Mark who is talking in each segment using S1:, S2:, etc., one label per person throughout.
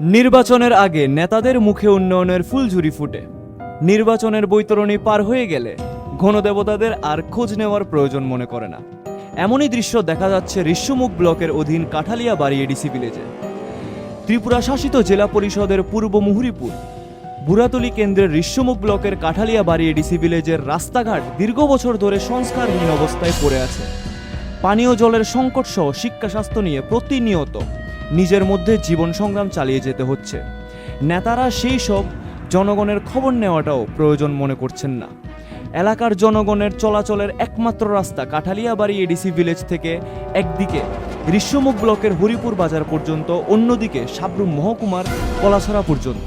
S1: নির্বাচনের আগে নেতাদের মুখে উন্নয়নের ফুলঝুরি ফুটে। নির্বাচনের বৈতরণী পার হয়ে গেলে ঘনদেবতাদের আর খোঁজ নেওয়ার প্রয়োজন মনে করে না। এমনই দৃশ্য দেখা যাচ্ছে ঋষ্যমুখ ব্লকের অধীন কাঠালিয়া বাড়ি এডিসি ভিলেজে। ত্রিপুরা শাসিত জেলা পরিষদের পূর্ব মুহুরিপুর। বুড়াতলি কেন্দ্রের ঋষ্যমুখ ব্লকের কাঠালিয়া বাড়ি এডিসি ভিলেজের রাস্তাঘাট দীর্ঘ বছর ধরে সংস্কারহীন অবস্থায় পড়ে আছে। পানীয় জলের সংকট সহ শিক্ষা স্বাস্থ্য নিয়ে প্রতিনিয়ত নিজের মধ্যে জীবন সংগ্রাম চালিয়ে যেতে হচ্ছে। নেতারা সেই সব জনগণের খবর নেওয়াটাও প্রয়োজন মনে করছেন না। এলাকার জনগণের চলাচলের একমাত্র রাস্তা কাঠালিয়াবাড়ি এডিসি ভিলেজ থেকে একদিকে গ্রীষ্মমুখ ব্লকের হরিপুর বাজার পর্যন্ত, অন্যদিকে সাবরুম মহকুমার কলাছড়া পর্যন্ত।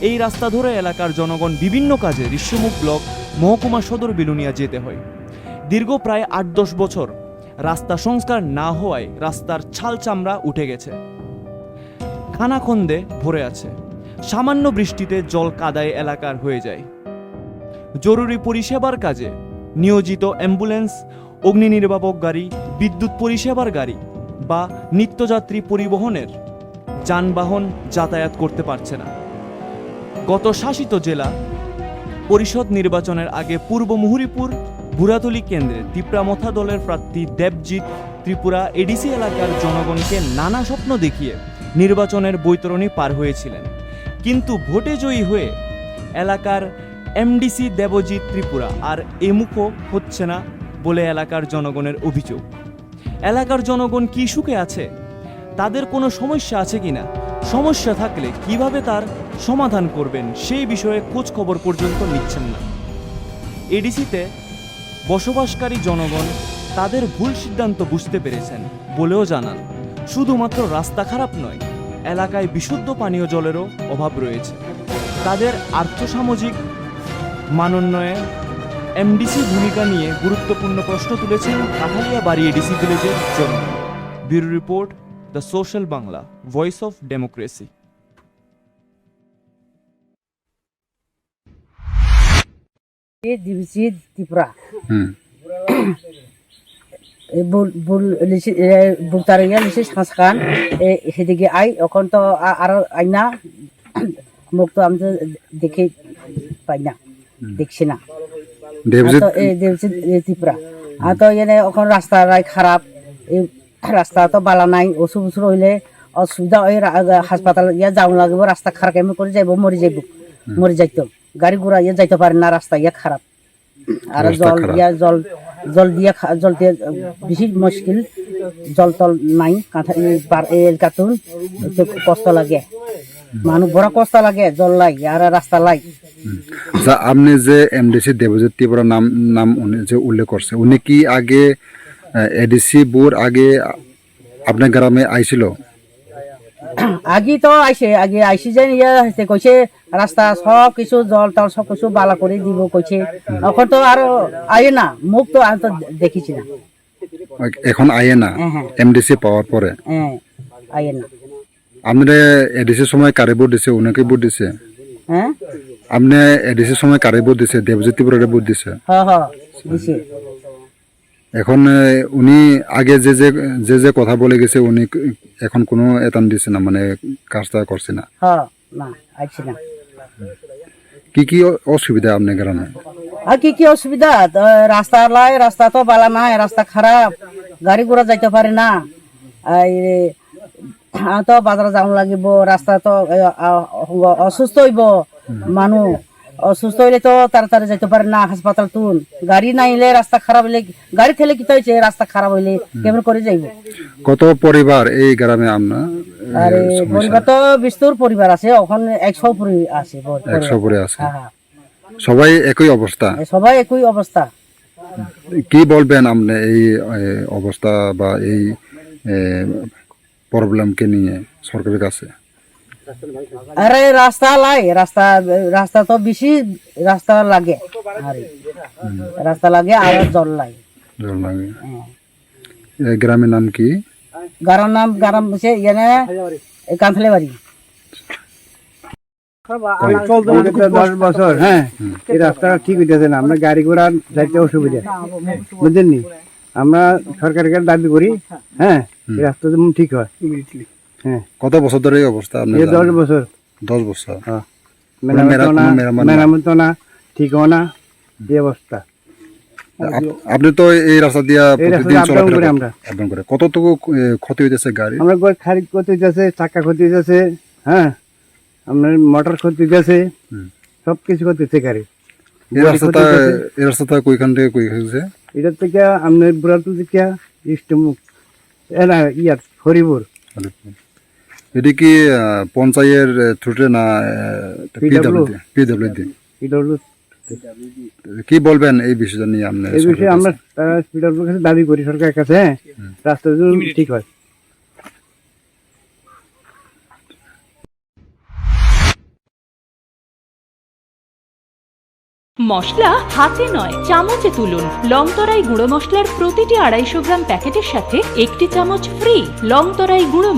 S1: এই রাস্তা ধরে এলাকার জনগণ বিভিন্ন কাজে ঋষ্যমুখ ব্লক মহকুমা সদর বিলুনিয়া যেতে হয়। দীর্ঘ প্রায় আট দশ বছর রাস্তা সংস্কার না হওয়ায় রাস্তার ছাল চামড়া উঠে গেছে। খানাখন্দে ভরে আছে। সামান্য বৃষ্টিতে জল কাদায় এলাকার হয়ে যায়। জরুরি পরিষেবার কাজে নিয়োজিত অ্যাম্বুলেন্স অগ্নি নির্বাপক গাড়ি, বিদ্যুৎ পরিষেবার গাড়ি বা নিত্যযাত্রী পরিবহনের যানবাহন যাতায়াত করতে পারছে না। গত শাসিত জেলা পরিষদ নির্বাচনের আগে পূর্ব মুহুরিপুর বুড়াতলি কেন্দ্রে তিপ্রামথা দলের প্রার্থী দেবজিৎ ত্রিপুরা এডিসি এলাকার জনগণকে নানা স্বপ্ন দেখিয়ে নির্বাচনের বৈতরণী পার হয়েছিলেন। কিন্তু ভোটে জয়ী হয়ে এলাকার এমডিসি দেবজিৎ ত্রিপুরা আর এমুখও হচ্ছে না বলে এলাকার জনগণের অভিযোগ। এলাকার জনগণ কি সুখে আছে? তাদের কোনো সমস্যা আছে কিনা? সমস্যা থাকলে কীভাবে তার সমাধান করবেন? সেই বিষয়ে খোঁজ খবর পর্যন্ত নিচ্ছেন না। এডিসিতে বসবাসকারী জনগণ তাদের ভুল সিদ্ধান্ত বুঝতে পেরেছেন বলেও জানান। শুধুমাত্র রাস্তা খারাপ নয়, এলাকায় বিশুদ্ধ পানীয় জলেরও অভাব রয়েছে। তাদের আর্থসামাজিক মানোন্নয়ে এমডিসি ভূমিকা নিয়ে গুরুত্বপূর্ণ প্রশ্ন তুলেছেন কাঠালিয়া বাড়ি এডিসি ভিলেজের জন্য bureau report the social Bangla, voice of democracy.
S2: দিবসি Tripura. লিসি সাঁসখান সেদিকে আই এখন তো আরও আইনা। মুখ তো আমি তো দেখে পাই না দেখছি না।
S3: দেবজিৎ
S2: ত্রিপুরা। আর তো এনে এখন রাস্তা খারাপ। এই রাস্তা তো বালা নাই ওষুধ ওষুধ হইলে অসুবিধা ওই হাসপাতাল ইয়া যাও লাগবে রাস্তা খারাপ এমন করে যাইব মরি যাইব মরি যাইতো। গাড়ি ঘোড়া ইয়ে যাইতে পারে না রাস্তা ইয়া খারাপ। আর জল। ইয়া জল জল দিয়ে জল দিয়ে বেশি মুশকিল। জল তল নাই কাঁথা কষ্ট লাগে। মানুষ বড় কষ্ট লাগে জল লাই আর রাস্তা লাই।
S3: আচ্ছা আপনি যে এমডিসি দেবজিৎ ত্রিপুরা নাম নাম উনি যে উল্লেখ করছে উনি কি আগে এডিসি বুর আগে আপনার গ্রামে আইছিল?
S2: আগে তো আইসে আগে আইসি যে ইয়ে কইছে রাস্তা সব কিছু জল টল সব কিছু বালা করে দিব কইছে। এখন তো আর আয়ে না মুখ তো আমি তো দেখিছি না।
S3: এখন আয়ে না
S2: হ্যাঁ, হ্যাঁ।
S3: এমডিসি পাওয়ার পরে?
S2: হ্যাঁ আয়ে না।
S3: আপনারা এডিসির সময় কারে ভোট দিছে উনাকে ভোট দিছে?
S2: হ্যাঁ?
S3: আপনি এডিসির সময় কারে ভোট দিছে দেবজিৎ ত্রিপুরারে ভোট দিছে?
S2: হ হ দিছে।
S3: এখন উনি আগে যে যে যে যে কথা বলে গেছে উনি এখন কোনো এতান দিছে না মানে কাজটা করছে না।
S2: হ না আইছি না।
S3: কি কি অসুবিধা আপনি গ্রামে
S2: আর কি কি অসুবিধা? রাস্তা লাই, রাস্তা তো বালা নাই, রাস্তা খারাপ, গাড়ি ঘোড়া যাইতে পারে না। তো বাজার যাওয়া লাগিব, রাস্তা তো অসুস্থ হইব মানুষ। অসুস্থ হইলে তো তাড়াতাড়ি যাইতে পারে না হাসপাতাল তুন। গাড়ি নাইলে রাস্তা খারাপ হইলে গাড়ি থেলে কি হয়েছে রাস্তা খারাপ হইলে কেমন করে যাইব?
S3: কত পরিবার এই গ্রামে আপনার
S2: আর পরিবার তো বিস্তর পরিবার আছে ওখানে একশো পরি আছে
S3: একশো পরে আছে। সবাই একই অবস্থা?
S2: সবাই একই অবস্থা।
S3: কি বলবেন আপনি এই অবস্থা বা এই প্রবলেমকে নিয়ে সরকারের কাছে?
S2: আরে রাস্তা লাই রাস্তা রাস্তা তো বেশি রাস্তা লাগে। রাস্তা লাগে আর জল লাই
S3: জল লাগে। এই গ্রামের নাম কি?
S2: গারার নাম গারাম সে ইয়ানে কান্থলে বাড়ি
S4: দশ বছর হ্যাঁ। এই রাস্তাটা ঠিক হইতেছে না আমরা গাড়ি ঘোড়া যাইতে অসুবিধা। বুঝলেন আমরা সরকারের দাবি করি হ্যাঁ এই রাস্তা যেমন ঠিক হয়। হ্যাঁ।
S3: কত বছর ধরে এই অবস্থা
S4: দশ বছর।
S3: দশ বছর।
S4: হ্যাঁ।
S3: কোনো
S4: মেরামত না। ঠিক না এই অবস্থা।
S3: আপনি তো এই রাস্তা দিয়া প্রতিদিন
S4: দিয়ে up down
S3: চলাফেরা
S4: আমরা।
S3: up করে। কতটুকু ক্ষতি হইতেছে গাড়ি?
S4: আমরা গড় খারিজ ক্ষতি হইতেছে চাকা ক্ষতি হইতেছে হ্যাঁ। আপনার মোটর ক্ষতি হইতেছে। সব কিছু ক্ষতি হচ্ছে গাড়ি।
S3: এই রাস্তাটা এই রাস্তাটা কইখান থেকে কই হয়েছে
S4: এটার থেকে আপনার বুড়াটু থেকে ইষ্টমুখ এ না ইয়ার হরিপুর।
S3: এটি কি পঞ্চায়ের থ্রুটে না
S4: PW?
S3: পিডব্লিউ ডি
S4: এটা হলো
S3: কি বলবেন এই বিষয়টা নিয়ে আপনি?
S4: এই বিষয়ে আমরা কাছে দাবি করি সরকারের কাছে হ্যাঁ? রাস্তা যেন ঠিক হয়।
S5: মশলা হাতে নয় চামচে তুলুন। লংতরাই গুঁড়ো মশলার প্রতিটি আড়াইশো গ্রাম প্যাকেটের সাথে একটি চামচ ফ্রি লংতরাই গুঁড়ো